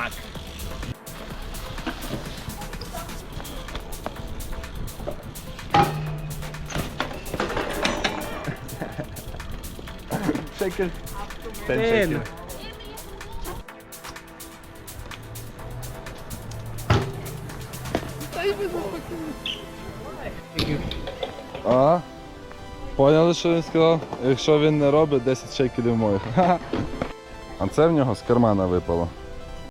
fuck. Шекель. Ten. шекель. А? Поняли, що він сказав? Якщо він не робить, 10 шекелів моїх. А це в нього з кармана випало.